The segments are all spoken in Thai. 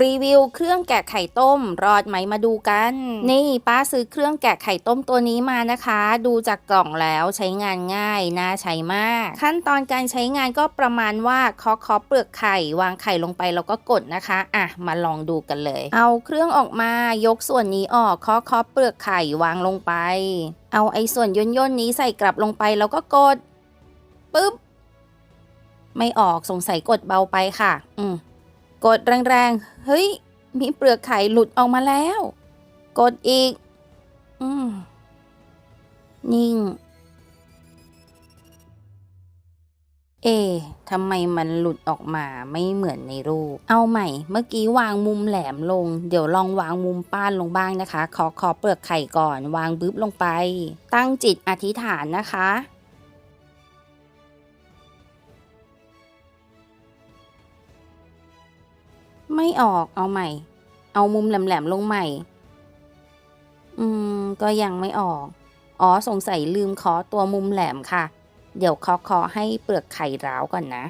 รีวิวเครื่องแกะไข่ต้ม รอดไหมมาดูกัน นี่ป้าซื้อเครื่องแกะไข่ต้มตัวนี้มานะคะ ดูจากกล่องแล้วใช้งานง่ายน่าใช้มาก ขั้นตอนการใช้งานก็ประมาณว่าเคาะเคาะเปลือกไข่ วางไข่ลงไปแล้วก็กดนะคะ อะ มาลองดูกันเลย เอาเครื่องออกมายกส่วนนี้ออกเคาะเคาะเปลือกไข่วางลงไป เอาไอ้ส่วนย่นย่นนี้ใส่กลับลงไปแล้วก็กดปึ๊บไม่ออกสงสัยกดเบาไปค่ะ อืม กดแรงๆ เฮ้ย มีเปลือกไข่หลุดออกมาแล้ว กดอีก อืม นิ่ง เอ๊ะทำไมมันหลุดออกมาไม่เหมือนในรูป เอาใหม่ เมื่อกี้วางมุมแหลมลง เดี๋ยวลองวางมุมป้านลงบ้างนะคะ ขอขอเปลือกไข่ก่อน วางบึ๊บลงไป ตั้งจิตอธิษฐานนะคะ ไม่ออกเอาใหม่ เอามุมแหลมๆลงใหม่ อืม ก็ยังไม่ออก อ๋อสงสัยลืมเคาะตัวมุมแหลมค่ะ เดี๋ยวเคาะเคาะให้เปลือกไข่ร้าวก่อนนะ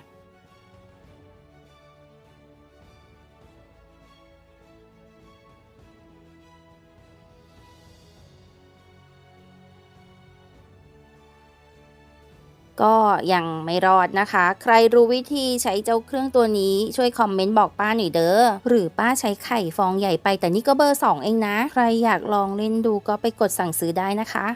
ก็ยังไม่รอดนะคะ ใครรู้วิธีใช้เจ้าเครื่องตัวนี้ช่วยคอมเมนต์บอกป้าหน่อยเด้อ หรือป้าใช้ไข่ฟองใหญ่ไปแต่นี่ก็เบอร์สองเองนะ ใครอยากลองเล่นดูก็ไปกดสั่งซื้อได้นะคะ